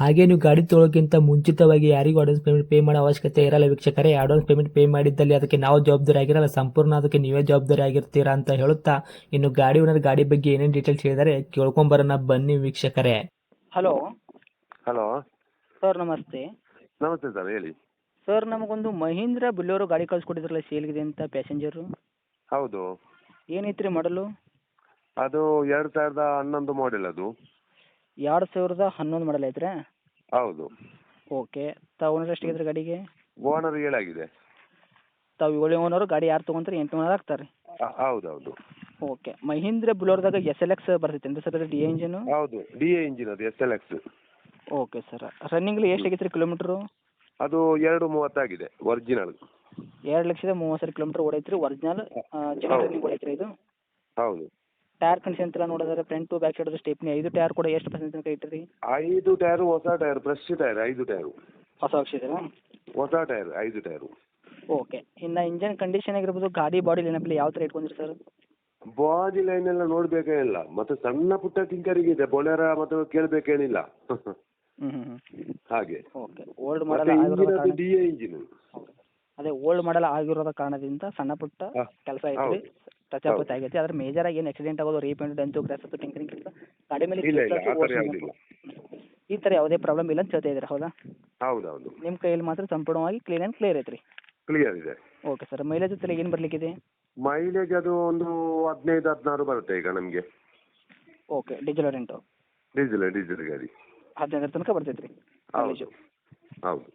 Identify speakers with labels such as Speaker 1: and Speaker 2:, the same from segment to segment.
Speaker 1: ಹಾಗೆ ನೀವು ಗಾಡಿ ತೊಳೋಕ್ಕಿಂತ ಮುಂಚಿತವಾಗಿ ಯಾರಿಗೂ ಅಡ್ವಾನ್ಸ್ ಪೇಮೆಂಟ್ ಪೇ ಮಾಡೋ ಅವಶ್ಯಕತೆ ಇರಲ್ಲ ವೀಕ್ಷಕರೇ. ಅಡ್ವಾನ್ಸ್ ಪೇಮೆಂಟ್ ಪೇ ಮಾಡಿದ್ದಲ್ಲಿ ಅದಕ್ಕೆ ನಾವು ಜವಾಬ್ದಾರಿ ಆಗಿರಲ್ಲ. ಸಂಪೂರ್ಣ ಅದಕ್ಕೆ ನೀವೇ ಜವಾಬ್ದಾರಿ ಆಗಿರ್ತೀರಾ ಅಂತ ಹೇಳುತ್ತಾ ಇನ್ನು ಗಾಡಿ ಓನರ್ ಗಾಡಿ ಬಗ್ಗೆ ಏನೇನು ಡೀಟೇಲ್ಸ್ ಹೇಳಿದರೆ ಕೇಳ್ಕೊಂಬರೋಣ. ಬನ್ನಿ ವೀಕ್ಷಕರೇ.
Speaker 2: ಹಲೋ
Speaker 3: ಹಲೋ
Speaker 2: ಸರ್ ನಮಸ್ತೆ.
Speaker 3: ನಮಸ್ತೆ ಸರ್ ಹೇಳಿ.
Speaker 2: ಸರ್ ನಮಗೊಂದು ಮಹೀಂದ್ರ ಬುಲ್ಲೋರು ಗಾಡಿ ಕಳ್ಸಿಕೊಟ್ಟಿದ್ರಲ್ಲ ಸೇಲ್ಗಿದೆ ಅಂತ ಪ್ಯಾಸೆಂಜರು
Speaker 3: ಹೌದು.
Speaker 2: ಏನೈತ್ರಿ ಮಾಡಲು
Speaker 3: ಅದು ಎರಡು ಸಾವಿರದ ಹನ್ನೊಂದು ಮಾಡೆಲ್ ಅದು.
Speaker 2: ಎರಡು ಸಾವಿರದ ಹನ್ನೊಂದು ಮಾಡಲ್ ಐತ್ರಾ?
Speaker 3: ಹೌದು.
Speaker 2: ಓಕೆ ತಾವು ಓನರ್ ಎಷ್ಟಾಗಿದ್ರಿ ಗಾಡಿಗೆ?
Speaker 3: ಓನರ್ ಏಳಾಗಿದೆ.
Speaker 2: ತಾವು ಏಳು ಓನರ್ ಗಾಡಿ ಯಾರು ತೊಗೊಂತಾರೆ ಎಂಟು ಓನರ್ ಆಗ್ತಾರೆ.
Speaker 3: ಹೌದು ಹೌದು
Speaker 2: ಓಕೆ ಮಹೀಂದ್ರ ಬುಲೋರ್ದಾಗ ಎಸ್ ಎಲ್ ಎಕ್ಸ್ ಬರ್ತೈತೇನು ಸರ್ ಡಿ ಇಂಜಿನು
Speaker 3: ಹೌದು ಡಿ ಎ ಇಂಜಿನ್ ಅದು S L X
Speaker 2: okay sir ರನ್ನಿಂಗ್ಲಿ ಎಷ್ಟು ಆಗೈತೆ ಕಿಲೋಮೀಟರ್ ಕಿಲೋಮೀಟ್ರು
Speaker 3: ಅದು ಎರಡು ಮೂವತ್ತಾಗಿದೆ ಒರಿಜಿನಲ್
Speaker 2: ಎರಡು ಲಕ್ಷದ ಮೂವತ್ತು ಕಿಲೋಮೀಟರ್ ಕಿಲೋಮೀಟ್ರ್ ಓಡೈತ್ರಿ ಒರಿಜಿನಲ್ ಚೆನ್ನಾಗಿ. ಓಡೈತ್ರಿ ಇದು?
Speaker 3: ಹೌದು.
Speaker 2: ಟೈರ್ ಕಂಡೀಷನ್ ಎಲ್ಲ ನೋಡಿದ್ರೆ ಟು ಬ್ಯಾಕ್ ಸೈಡ್ ಸ್ಟೆಪ್ನಿ ಐದು ಟೈರ್ ಕೂಡ ಎಷ್ಟು ಪರ್ಸೆಂಟ್ ತನಕ ಇಟ್ಟಿರಿ?
Speaker 3: ಐದು ಟೈರ್ ಹೊಸ ಟೈರ್ ಫ್ರೆಶ್ ಟೈರ್ ಐದು ಟೈರ್
Speaker 2: ಹೊಸ ಹಾಕ್ಸಿದ್ದೀರಾ
Speaker 3: ಹೊಸ ಟೈರ್ ಐದು ಟೈರ್
Speaker 2: ಓಕೆ ಇನ್ನು ಇಂಜನ್ ಕಂಡೀಷನ್ ಆಗಿರ್ಬೋದು ಗಾಡಿ ಬಾಡಿ ನೆನಪಲ್ಲಿ ಯಾವ ಥರ ಇಟ್ಕೊಂಡಿರಿ ಸರ್
Speaker 3: ಬಾಡಿ ಲೈನ್ ಎಲ್ಲ ನೋಡ್ಬೇಕೇನಿಲ್ಲ ಮತ್ತೆ ಸಣ್ಣ ಪುಟ್ಟ ಟಿಂಕರಿಂಗ್ ಬೊಲೆರ ಮತ್ತು ಕೇಳಬೇಕೇನಿಲ್ಲ. ಹಾಗೆ.
Speaker 2: Okay old model
Speaker 3: D A engine
Speaker 2: ಅದೇ ಓಲ್ಡ್ ಮಾಡಲ್ ಆಗಿರೋದ ಕಾರಣದಿಂದ ಸಣ್ಣ ಪುಟ್ಟ ಕೆಲಸ ಐತ್ರಿ. ಟಚ್ ಅಪ್ ಆಗೈತಿ ಅದ್ರ ಮೇಜರ್ ಆಗಿ ಏನು ಆಕ್ಸಿಡೆಂಟ್ ಆಗೋದು ರೀಪೇಂಟ್ ಅಂತ ಗ್ರಾಸ್ ಅಥವಾ ಟಿಂಕರಿಂಗ್ ಕೆಲಸ ಗಾಡಿ ಮೇಲೆ
Speaker 3: ಇಲ್ಲ ಇಲ್ಲ ಆ ಥರ ಯಾವುದಿಲ್ಲ
Speaker 2: ಈ ತರ ಯಾವುದೇ ಪ್ರಾಬ್ಲಮ್ ಇಲ್ಲ ಅಂತ ಹೇಳ್ತಾ ಇದ್ದೀರಾ ಹೌದಾ?
Speaker 3: ಹೌದೌದು.
Speaker 2: ನಿಮ್ಮ ಕೈಯಲ್ಲಿ ಮಾತ್ರ ಸಂಪೂರ್ಣವಾಗಿ ಕ್ಲೀನ್ ಆ್ಯಂಡ್ ಕ್ಲಿಯರ್ ಐತ್ರಿ.
Speaker 3: ಕ್ಲಿಯರ್ ಇದೆ.
Speaker 2: ಓಕೆ ಸರ್ ಮೈಲೇಜ್ ತಲೆ ಏನು ಬರಲಿಕ್ಕಿದೆ?
Speaker 3: ಮೈಲೇಜ್ ಅದು ಒಂದು ಹದಿನೈದು ಹದಿನಾರು ಬರುತ್ತೆ ಈಗ ನಮಗೆ.
Speaker 2: Okay diesel rent
Speaker 3: diesel diesel ಗಾಡಿ.
Speaker 2: ಹದಿನೈದರ ತನಕ ಬರ್ತೈತೆ ರೀ
Speaker 3: ಹೌದು ಹೌದು.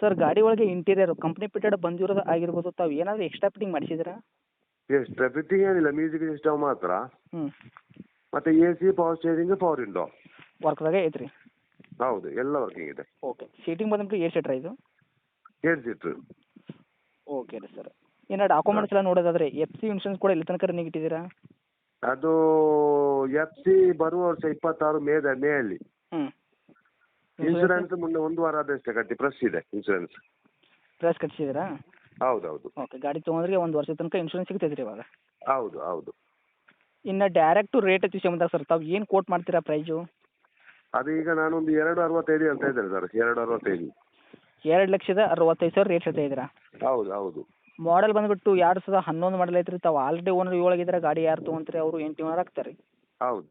Speaker 2: ಸರ್ ಗಾಡಿ ಒಳಗೆ ಇಂಟೀರಿಯರ್ ಕಂಪ್ನಿ ಪಿಟೆಡ್ ಬಂದಿರೋದು ಆಗಿರ್ಬೋದು ತಾವು ಏನಾದರೂ ಎಕ್ಸ್ಟ್ರಾ ಫಿಟ್ಟಿಂಗ್ ಮಾಡಿಸಿದ್ದೀರಾ?
Speaker 3: ಎಷ್ಟು ಫಿಟ್ಟಿಂಗ್ ಏನಿಲ್ಲ ಮ್ಯೂಸಿಕ್ ಸಿಸ್ಟಮ್ ಮಾತ್ರ.
Speaker 2: ಹ್ಞೂ
Speaker 3: ಮತ್ತೆ A C power steering power window
Speaker 2: ವರ್ಕ್ದಾಗೆ ಐತ್ರಿ?
Speaker 3: ಹೌದು ಎಲ್ಲ ವರ್ಕಿಂಗ್ ಇದೆ.
Speaker 2: ಓಕೆ ಸೀಟಿಂಗ್ ಬಂದ್ಬಿಟ್ಟು ಏರ್ ಸೀಟ್ರ ಇದು?
Speaker 3: ಏರ್ ಸೀಟ್ರ್
Speaker 2: ಓಕೆ ರೀ ಸರ್. ಇನ್ನು ಡಾಕ್ಯುಮೆಂಟ್ಸ್ ಎಲ್ಲ ನೋಡೋದಾದ್ರೆ ಎಫ್ ಸಿ ಇನ್ಶೂರೆನ್ಸ್ ಕೂಡ ಇಲ್ಲಿ ತನಕ ರನ್ನಿಂಗ್ ಇಟ್ಟಿದ್ದೀರಾ?
Speaker 3: ಅದು ಎಫ್ ಸಿ ಬರುವ ವರ್ಷ ಇಪ್ಪತ್ತಾರು ಮೇ ಅಲ್ಲಿ.
Speaker 2: ಹ್ಞೂ
Speaker 3: ಇನ್ಶೂರೆನ್ಸ್ ಮುಂದೆ ಒಂದು ವಾರ ಆದಷ್ಟೇ ಕಟ್ಟಿ ಫ್ರೆಶ್ ಇದೆ ಇನ್ಶೂರೆನ್ಸ್
Speaker 2: ಪ್ರೈಸ್ ಕಟ್ಸಿದ್ದೀರಾ?
Speaker 3: ಹೌದೌದು.
Speaker 2: ಓಕೆ ಗಾಡಿ ತೊಗೊಂಡ್ರೆ ಒಂದು ವರ್ಷದ ತನಕ ಇನ್ಶೂರೆನ್ಸ್ ಸಿಗ್ತೈತೆ ರೀ ಇವಾಗ.
Speaker 3: ಹೌದು ಹೌದು.
Speaker 2: ಇನ್ನು ಡೈರೆಕ್ಟ್ ರೇಟ್ ವಿಷಯ ಬಂದಾಗ ಸರ್ ತಾವು ಏನು ಕೋಟ್ ಮಾಡ್ತೀರಾ ಪ್ರೈಸು
Speaker 3: ಅದು ಈಗ ನಾನೊಂದು ಎರಡು ಅರವತ್ತೈದು ಅಂತ ಇದ್ದೇನೆ ಸರ್ ಎರಡು ಅರವತ್ತೈದು.
Speaker 2: ಎರಡು ಲಕ್ಷದ ಅರವತ್ತೈದು ಸಾವಿರ ರೇಟ್ ಹೇಳ್ತಾ ಇದ್ದೀರಾ?
Speaker 3: ಹೌದು ಹೌದು.
Speaker 2: ಮಾಡೆಲ್ ಬಂದ್ಬಿಟ್ಟು ಎರಡು ಸಾವಿರದ ಹನ್ನೊಂದು ಮಾಡಲ್ ಐತ್ರಿ ತಾವು ಆಲ್ರೆಡಿ ಓನರ್ ಏಳಾಗಿದ್ರೆ ಗಾಡಿ ಯಾರು ತೊಗೊಂತಾರೆ ಅವರು ಎಂಟು ಓನರ್ ಹಾಕ್ತಾರೆ.
Speaker 3: ಹೌದು.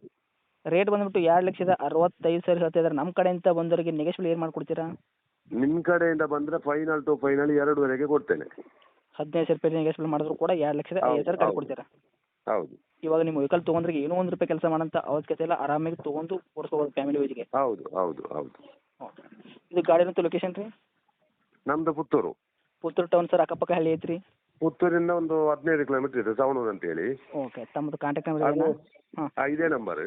Speaker 2: ರೇಟ್ ಬಂದ್ಬಿಟ್ಟು ಎರಡು ಲಕ್ಷದ ಅರವತ್ತೈದು ಸಾವಿರ ಹೇಳ್ತಾ ಇದ್ದಾರೆ ನಮ್ಮ ಕಡೆಯಿಂದ ಬಂದವರಿಗೆ ನೆಗೆಶ್ಬಲ್ ಏನು ಮಾಡ್ಕೊಡ್ತೀರಾ?
Speaker 3: ನಿಮ್ಮ ಕಡೆಯಿಂದ ಬಂದ್ರೆ ಫೈನಲ್ ಟು ಫೈನಲ್ ಎರಡೂವರೆಗೆ ಕೊಡ್ತೇನೆ.
Speaker 2: ಹದಿನೈದು ಸಾವಿರ ರೂಪಾಯಿ ನೆಗೆಶ್ಬಲ್ ಮಾಡಿದ್ರು ಕೂಡ ಎರಡು ಲಕ್ಷದ ಐದು ಸಾವಿರ. ಕೊಡ್ತೀರಾ?
Speaker 3: ಹೌದು
Speaker 2: ಇವಾಗ ನಿಮ್ಮ ವೆಹಿಕಲ್ ತೊಗೊಂಡ್ರೆ ಏನೋ ಒಂದು ರೂಪಾಯಿ ಕೆಲಸ ಮಾಡಂತ ಅವಶ್ಯಕತೆ ಇಲ್ಲ ಆರಾಮಾಗಿ ತಗೊಂಡು ಓಡಿಸ್ಕೋಬೋದು ಫ್ಯಾಮಿಲಿ ವೈಜ್ಗೆ
Speaker 3: ಹೌದು ಹೌದು ಹೌದು.
Speaker 2: ಓಕೆ. ಇದು ಗಾಡಿನಂತ ಲೊಕೇಶನ್ ರೀ?
Speaker 3: ನಮ್ದು ಪುತ್ತೂರು.
Speaker 2: ಪುತ್ತೂರು ಟೌನ್ ಸರ್ ಅಕ್ಕಪಕ್ಕ ಹಳ್ಳಿ ಐತ್ರಿ?
Speaker 3: ಪುತ್ತೂರಿಂದ ಒಂದು ಹದಿನೈದು ಕಿಲೋಮೀಟರ್ ಇದೆ ಅಂತ ಹೇಳಿ
Speaker 2: ಓಕೆ ತಮ್ಮದು ಕಾಂಟ್ಯಾಕ್ಟ್ ನಂಬರ್
Speaker 3: ಅದು
Speaker 2: ಹಾಂ.
Speaker 3: ಆ, ಇದೇ ನಂಬರ್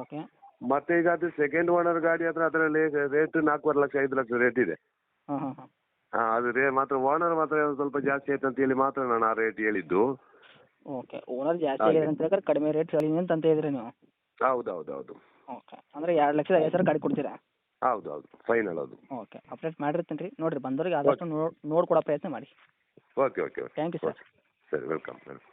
Speaker 2: ಓಕೆ.
Speaker 3: ಮತ್ತೆ ಈಗ ಅದು ಸೆಕೆಂಡ್ ಓನರ್ ಗಾಡಿ ಹತ್ರ ಅದರಲ್ಲಿ ರೇಟ್ ನಾಲ್ಕೂವರೆ ಲಕ್ಷ ಐದು ಲಕ್ಷ ರೇಟ್ ಇದೆ.
Speaker 2: ಹಾಂ ಹಾಂ ಹಾಂ.
Speaker 3: ಹಾಂ ಅದು ರೇ ಮಾತ್ರ ಓನರ್ ಮಾತ್ರ ಸ್ವಲ್ಪ ಜಾಸ್ತಿ ಆಯ್ತು ಅಂತ ಹೇಳಿ ಮಾತ್ರ ನಾನು ಆ ರೇಟ್ ಹೇಳಿದ್ದು.
Speaker 2: ಓಕೆ ಓನರ್ ಜಾಸ್ತಿ. ಆಗಿದೆ ಅಂತ ಹೇಳಿದ್ರೆ ಕಡಿಮೆ ರೇಟ್ ಹೇಳಿ ಅಂತ ಅಂತ ಇದ್ರಿ ನೀವು?
Speaker 3: ಹೌದು ಹೌದು ಹೌದು
Speaker 2: ಓಕೆ ಅಂದ್ರೆ ಎರಡು ಲಕ್ಷದ ಐದು ಸಾವಿರ ಗಾಡಿ ಕೊಡ್ತೀರಾ?
Speaker 3: ಹೌದು ಹೌದು ಫೈನಲ್ ಅದು.
Speaker 2: ಓಕೆ ಅಪ್ಡೇಟ್ ಮಾಡಿರ್ತೀನಿ ರೀ. ನೋಡಿರಿ ಬಂದವ್ರಿಗೆ ಆದಷ್ಟು ನೋಡಿ ನೋಡ್ಕೊಡೋ ಪ್ರಯತ್ನ ಮಾಡಿ.
Speaker 3: Okay okay okay
Speaker 2: thank you sir
Speaker 3: ಸರಿ ವೆಲ್ಕಮ್ ವೆಲ್ಕಮ್